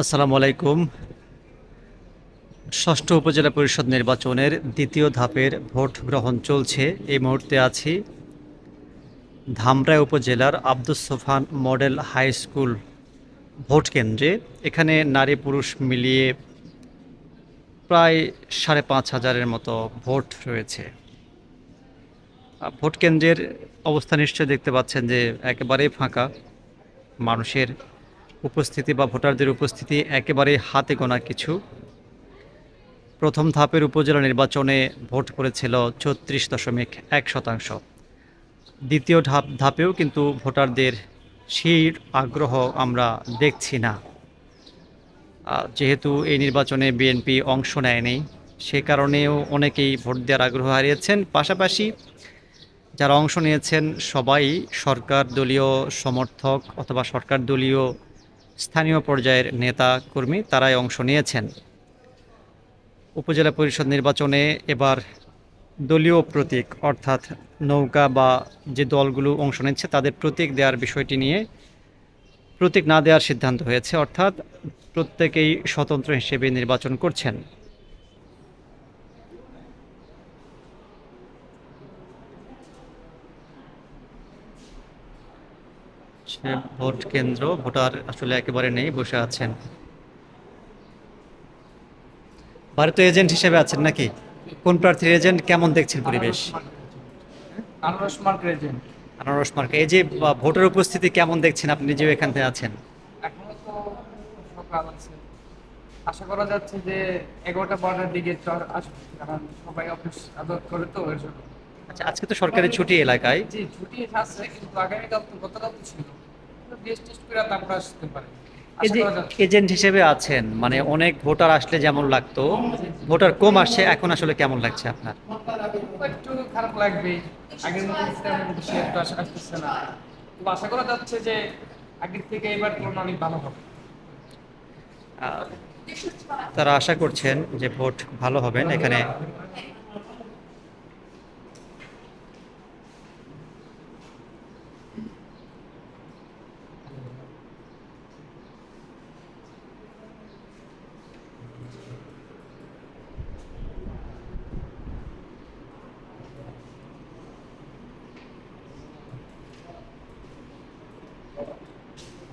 আসসালামু আলাইকুম। ষষ্ঠ উপজেলা পরিষদ নির্বাচনের দ্বিতীয় ধাপের ভোট গ্রহণ চলছে। এই মুহূর্তে আছি ধামরাই উপজেলার Abdus Sofan model high school vote কেন্দ্রে। এখানে নারী পুরুষ মিলিয়ে প্রায় সাড়ে পাঁচ হাজারের মতো ভোট রয়েছে। ভোট কেন্দ্রের অবস্থা নিশ্চয় দেখতে পাচ্ছেন যে একেবারেই ফাঁকা। মানুষের উপস্থিতি বা ভোটারদের উপস্থিতি একেবারে হাতে গোনা কিছু। প্রথম ধাপের উপজেলা নির্বাচনে ভোট করেছিল ছত্রিশ দশমিক এক শতাংশ। দ্বিতীয় ধাপ, ধাপেও কিন্তু ভোটারদের সেই আগ্রহ আমরা দেখছি না। যেহেতু এই নির্বাচনে বিএনপি অংশ নেয়নি, সে কারণেও অনেকেই ভোট দেওয়ার আগ্রহ হারিয়েছেন। পাশাপাশি যারা অংশ নিয়েছেন, সবাই সরকার দলীয় সমর্থক অথবা সরকার দলীয় স্থানীয় পর্যায়ের নেতা কর্মী তারাই অংশ নিয়েছেন। উপজেলা পরিষদ নির্বাচনে এবার দলীয় প্রতীক অর্থাৎ নৌকা বা যে দলগুলো অংশ নিচ্ছে তাদের প্রতীক দেওয়ার বিষয়টি নিয়ে প্রতীক না দেওয়ার সিদ্ধান্ত হয়েছে, অর্থাৎ প্রত্যেকেই স্বতন্ত্র হিসেবে নির্বাচন করছেন। ভোট কেন্দ্র ভোটার আসলে একেবারে নেই বসে আছেন। ভারতীয় এজেন্ট হিসেবে আছেন নাকি? কোন প্রার্থীর এজেন্ট কেমন দেখছেন পরিবেশ? আনারস মার্কেট এজেন্ট। আনারস মার্কা এই যে ভোটের উপস্থিতি কেমন দেখছেন আপনি নিজেও এখান থেকে আছেন? এখনও তো সকাল আছে। আশা করা যাচ্ছে যে এগারোটা বারোটার দিকে চর আসবে কারণ সবাই অফিস আদর করে তো এর জন্য। আচ্ছা আজকে তো সরকারি ছুটি এলাকায়। জি ছুটি আছে কিন্তু আগামীকাল তো গতকাল তো ছিল। টেস্ট করে তারপর আসতে পারে। এজেন্ট হিসেবে আছেন মানে অনেক ভোটার আসলে যেমন লাগতো ভোটার কম আসছে এখন আসলে কেমন লাগছে আপনার? একটু খারাপ লাগবে আগের মতো আসতেছে না। আশা করা যাচ্ছে যে আগের থেকে এবার তুলনা অনেক ভালো হবে। তারা আশা করছেন যে ভোট ভালো হবেন এখানে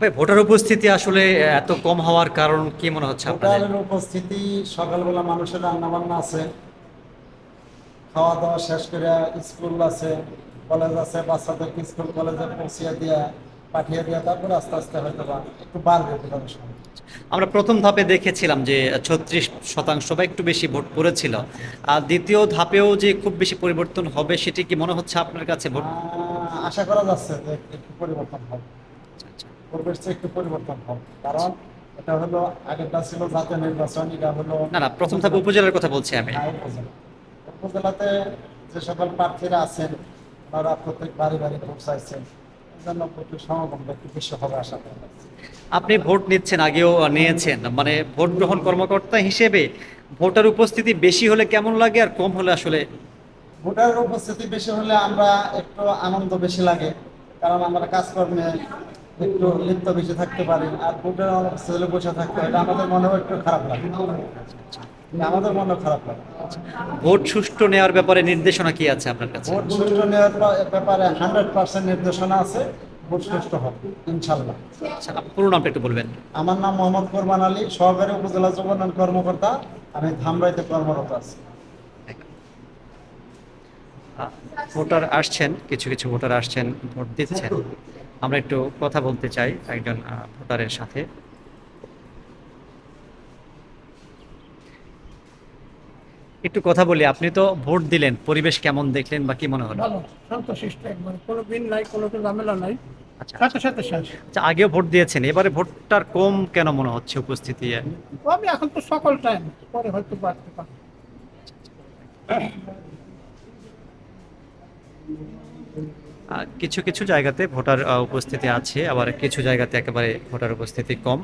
ভাই ভোটার উপস্থিতি আসলে এত কম হওয়ার কারণ কি মনে হচ্ছে ভোটারের উপস্থিতি সকালবেলা মানুষের রান্না বান্না আছে খাওয়া দাওয়া শেষ করে স্কুল আছে কলেজ আছে বাচ্চাদেরকে স্কুল কলেজে পৌঁছিয়ে দিয়া পাঠিয়ে দিয়া তারপরে আস্তে আস্তে হয়তো বা একটু বাড়বে ভোটারের সংখ্যা। আমরা প্রথম ধাপে দেখেছিলাম যে ছত্রিশ শতাংশ বা একটু বেশি ভোট পড়েছিল। আর দ্বিতীয় ধাপেও যে খুব বেশি পরিবর্তন হবে সেটি কি মনে হচ্ছে আপনার কাছে ভোট? আশা করা যাচ্ছে যে একটু পরিবর্তন হবে। পরিবেশ চেয়ে একটু পরিবর্তন হবে কারণ এটা হলো আগেরটা ছিল জাতীয় নির্বাচন এটা হলো না না প্রথম ধাপে উপজেলার কথা বলছি আমি। হ্যাঁ, উপজেলা। উপজেলাতে যে সকল প্রার্থীরা আছেন ওনারা প্রত্যেক বাড়ি বাড়ি ভোট চাইছেন। ভোটের আপনি ভোট নিচ্ছেন আগেও নিয়েছেন। মানে ভোট গ্রহণ কর্মকর্তা হিসেবে ভোটার উপস্থিতি বেশি হলে কেমন লাগে আর কম হলে আসলে? ভোটারের উপস্থিতি বেশি হলে আমরা একটু আনন্দ বেশি লাগে। কারণ আমরা কাজকর্মে একটু লিপ্ত বেশি থাকতে আর ভোটের অনুপস্থিতি হলে বসে থাকতে এটা আমাদের মনেও একটু খারাপ লাগে। আমাদের মনেও খারাপ লাগে। ভোট সুষ্ঠু নেওয়ার ব্যাপারে নির্দেশনা কি আছে আপনার কাছে? ভোট সুষ্ঠু নেওয়ার ব্যাপারে হান্ড্রেড পার্সেন্ট নির্দেশনা আছে ভোট সুষ্ঠু হবে ইনশাল্লাহ আচ্ছা পুরো নামটা একটু বলবেন। আমার নাম মোহাম্মদ কোরবান আলী সহকারী উপজেলা যুবনয়ন কর্মকর্তা আমি ধামরাইতে কর্মরত আছি। ভোটার আসছেন কিছু কিছু ভোটার আসছেন ভোট দিচ্ছেন। আমরা একটু কথা বলতে চাই একজন ভোটারের সাথে। একটু কথা বলি আপনি তো ভোট দিলেন পরিবেশ কেমন দেখলেন বা কি মনে হলো? শান্তশিষ্ট একবার কোনো বিন নাই কোনো ঝামেলা নাই। আচ্ছা। সাথে সাথে আচ্ছা আগেও ভোট দিয়েছেন এবারে ভোটটার কম কেন মনে হচ্ছে উপস্থিতি? আমি এখন তো সকল টাইম পরে হয়তো বাড়তে পারে আহ, কিছু কিছু জায়গাতে ভোটার উপস্থিতি আছে আবার কিছু জায়গাতে একেবারে ভোটার উপস্থিতি কম।